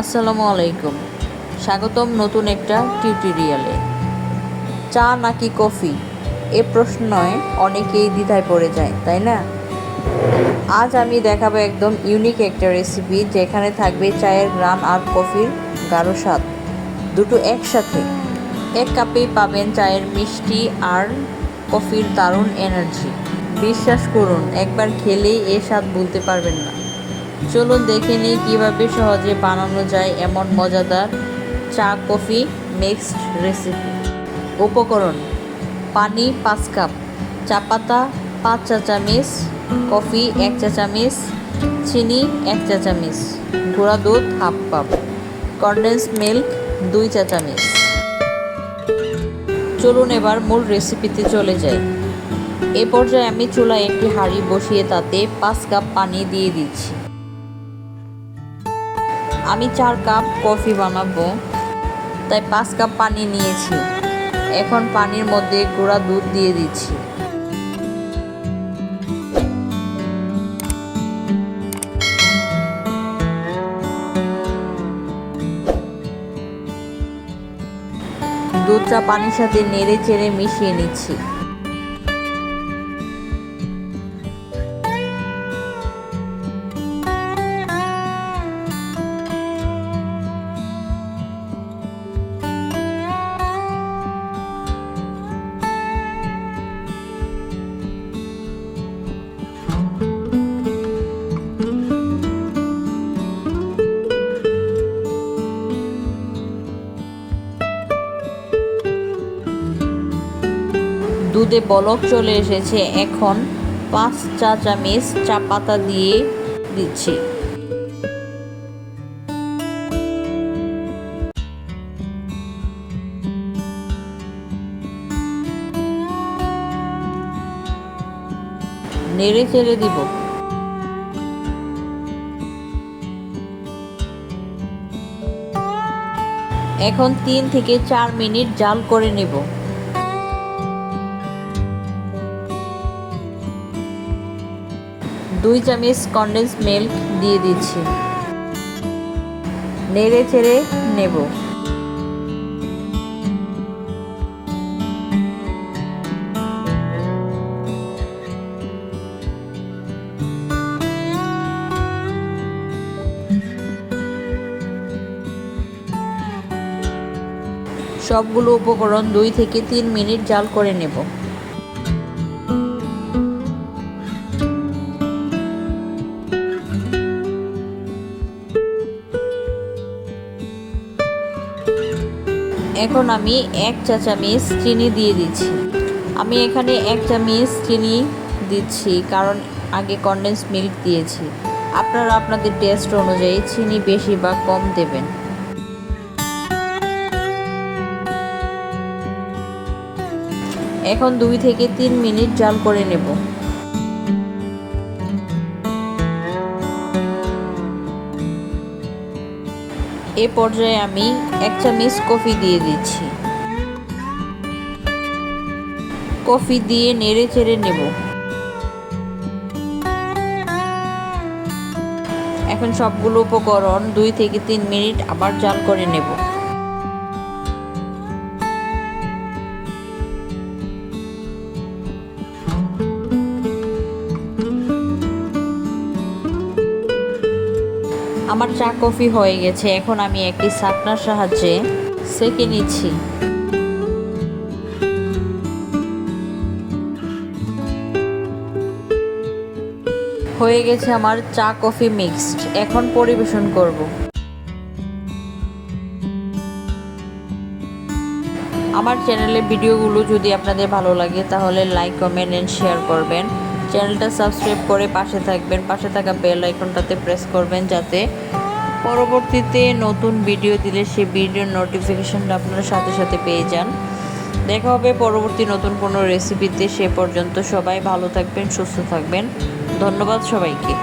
আসসালামু আলাইকুম। স্বাগতম নতুন একটা টিউটোরিয়ালে। চা নাকি কফি? এ প্রশ্নয় অনেকেই দ্বিধায় পড়ে যায়, তাই না? আজ আমি দেখাবো একদম ইউনিক একটা রেসিপি যেখানে থাকবে চায়ের গ্রান আর কফির গাঢ় স্বাদ। দুটো একসাথে। এক কাপেই পাবেন চায়ের মিষ্টি আর কফির দারুণ এনার্জি বিশ্বাস করুন, একবার খেলেই এ স্বাদ বলতে পারবেন না। চলুন দেখে নিই কীভাবে সহজে বানানো যায় এমন মজাদার চা কফি মিক্সড রেসিপি। উপকরণ, পানি পাঁচ কাপ, চা পাতা পাঁচ চা চামচ, কফি এক চা চামচ, চিনি এক চা চামচ, গুঁড়া দুধ হাফ কাপ কনডেন্স মিল্ক দুই চা চামচ। চলুন এবার মূল রেসিপিতে চলে যাই। এ পর্যায়ে আমি চুলায় একটি হাঁড়ি বসিয়ে তাতে পাঁচ কাপ পানি দিয়ে দিচ্ছি। আমি চার কাপ কফি বানাবো। তাই পাঁচ কাপ পানি নিয়েছি। এখন পানির মধ্যে গুঁড়া দুধ দিয়ে দিচ্ছি। দুধটা পানির সাথে নেড়ে চেড়ে মিশিয়ে নিচ্ছি। দুধে বলক চলে এসেছে। এখন পাঁচ চা চামচ চা পাতা দিয়ে দিচ্ছি। নেড়ে চেড়ে দিব। এখন তিন থেকে চার মিনিট জাল করে নেব। দুই চামচ কনডেন্স মিল্ক দিয়ে দিচ্ছি। নেড়ে চেড়ে নেব। সবগুলো উপকরণ দুই থেকে তিন মিনিট জাল করে নেব। এখন আমি এক চা চামচ চিনি দিয়ে দিচ্ছি। আমি এখানে এক চামচ চিনি দিচ্ছি, কারণ আগে কনডেন্স মিল্ক দিয়েছি। আপনারা আপনাদের টেস্ট অনুযায়ী চিনি বেশি বা কম দেবেন। এখন দুই থেকে তিন মিনিট জাল করে নেব। এ পর্যায়ে আমি এক চামচ কফি দিয়ে দিচ্ছি। কফি দিয়ে নেড়ে চেড়ে নেব। এখন সবগুলো উপকরণ দুই থেকে তিন মিনিট আবার জাল করে নেব। আমার চা কফি হয়ে গেছে, এখন আমি একটি সাকনার সাহায্যে সেকে নিচ্ছি। হয়ে গেছে আমার চা কফি মিক্সড, এখন পরিবেশন করব। আমার চ্যানেলের ভিডিওগুলো যদি আপনাদের ভালো লাগে, তাহলে লাইক, কমেন্ট এন্ড শেয়ার করবেন। চ্যানেলটা সাবস্ক্রাইব করে পাশে থাকবেন। পাশে থাকা বেল আইকনটাতে প্রেস করবেন যাতে পরবর্তীতে নতুন ভিডিও দিলে সেই ভিডিওর নোটিফিকেশানটা আপনারা সাথে সাথে পেয়ে যান। দেখা হবে পরবর্তী নতুন কোনো রেসিপিতে সে পর্যন্ত সবাই ভালো থাকবেন, সুস্থ থাকবেন। ধন্যবাদ সবাইকে।